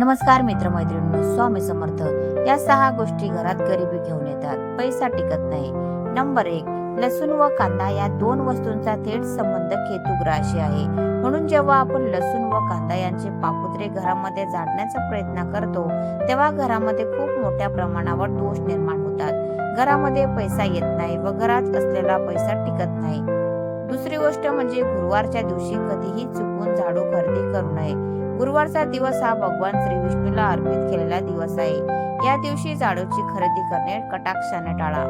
नमस्कार मित्रमैत्रिणींनो स्वामी समर्थ. या सहा गोष्टी घरात गरिबी घेऊन येतात. पैसा टिकत नाही. नंबर एक लसूण व कांदा या दोन वस्तूंचा थेट संबंध केतुग्राशी आहे. म्हणून जेव्हा आपण लसूण व कांदा यांचे पापुत्रे घरामध्ये जाडण्याचा प्रयत्न करतो तेव्हा घरामध्ये खूप मोठ्या प्रमाणावर दोष निर्माण होतात. घरामध्ये पैसा येत नाही व घरात असलेला पैसा टिकत नाही. दुसरी गोष्ट म्हणजे गुरुवारच्या दिवशी कधीही चुकून झाडू खरेदी करू नये. गुरुवारचा दिवस हा भगवान श्री विष्णूला अर्पित केलेला दिवस आहे. या दिवशी झाडूची खरेदी करणे कटाक्षाने टाळा.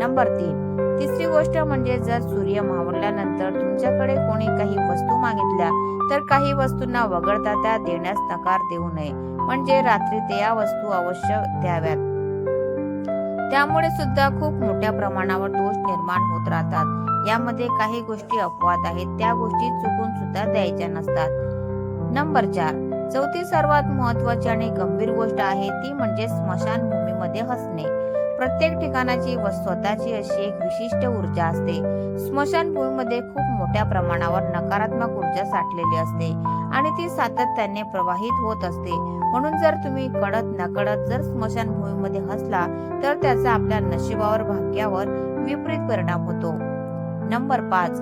नंबर तीन. तिसरी गोष्ट म्हणजे जर सूर्य मावळल्यानंतर तुमच्याकडे कोणी काही वस्तू मागितल्या तर काही वस्तूंना वगळता त्या देण्यास नकार देऊ नये. म्हणजे रात्री ते या वस्तू अवश्य द्याव्यात. त्यामुळे सुद्धा खूप मोठ्या प्रमाणावर दोष निर्माण होत राहतात. यामध्ये काही गोष्टी अपवाद आहेत त्या गोष्टी चुकून सुद्धा द्यायच्या नसतात. नंबर चार. चौथी सर्वात महत्वाची आणि गंभीर गोष्ट आहे ती म्हणजे स्मशानभूमीमध्ये हसणे. प्रत्येक ठिकाणाची व स्वतःची अशी एक विशिष्ट ऊर्जा असते. स्मशानभूमीमध्ये खूप मोठ्या प्रमाणावर नकारात्मक ऊर्जा साठलेली असते आणि ती सातत्याने प्रवाहित होत असते. म्हणून जर तुम्ही कळत नकळत जर स्मशानभूमीमध्ये हसला तर त्याचा आपल्या नशिबावर भाग्यावर विपरीत परिणाम होतो. नंबर पाच.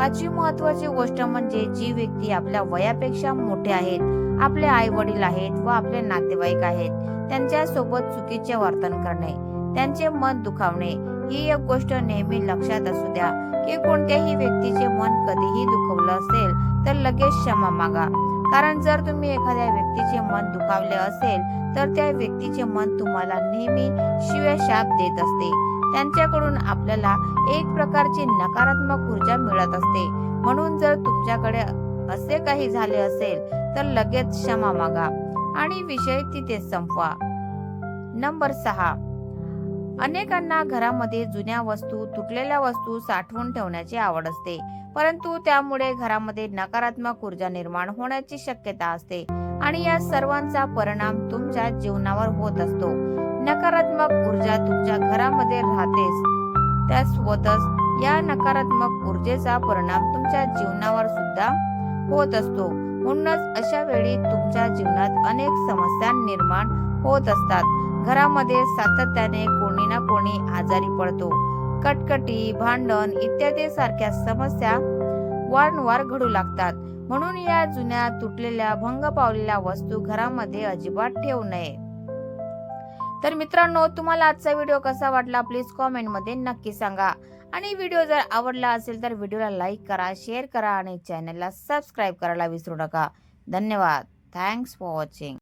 पाचवी महत्वाची गोष्ट म्हणजे जी व्यक्ती आपल्या वयापेक्षा मोठे आहेत आपले आई वडील आहेत व आपले नातेवाईक आहेत त्यांच्यासोबत चुकीचे वर्तन करणे त्यांचे मन दुखावणे ही एक गोष्ट नेहमी लक्षात असू द्या. की कोणत्याही व्यक्तीचे मन कधीही दुखवलं असेल तर लगेच क्षमा मागा. कारण जर तुम्ही एखाद्या व्यक्तीचे मन दुखावले असेल तर त्या व्यक्तीचे मन तुम्हाला नेहमी शिव्या शाप देत असते. त्यांच्याकडून आपल्याला एक प्रकारची नकारात्मक ऊर्जा मिळत असते. म्हणून जर तुमच्याकडे असे काही झाले असेल तर लगेच क्षमा मागा आणि विषय तिथे संपवा. नंबर सहा. अनेकांना घरामध्ये जुन्या वस्तू तुटलेल्या वस्तू साठवून ठेवण्याची आवड असते. परंतु त्यामुळे घरामध्ये नकारात्मक ऊर्जा निर्माण होण्याची शक्यता असते. आणि या सर्वांचा परिणाम तुमच्या जीवनावर होत असतो. नकारात्मक ऊर्जा तुमच्या घरामध्ये राहतेच. त्यासोबतच या नकारात्मक ऊर्जेचा परिणाम तुमच्या जीवनावर सुद्धा होत असतो. म्हणूनच अशा वेळी तुमच्या जीवनात अनेक समस्या निर्माण होत असतात. घरामध्ये सातत्याने कोणी ना कोणी आजारी पडतो. कटकटी भांडण इत्यादी सारख्या समस्या वारंवार घडू लागतात. म्हणून या जुन्या तुटलेल्या भंग पावलेल्या वस्तू घरामध्ये अजिबात ठेवू नये. तर मित्रांनो तुम्हाला आजचा व्हिडिओ कसा वाटला प्लीज कॉमेंटमध्ये नक्की सांगा. आणि व्हिडिओ जर आवडला असेल तर व्हिडिओला लाईक करा शेअर करा आणि चॅनलला सबस्क्राईब करायला विसरू नका. धन्यवाद. Thanks for watching.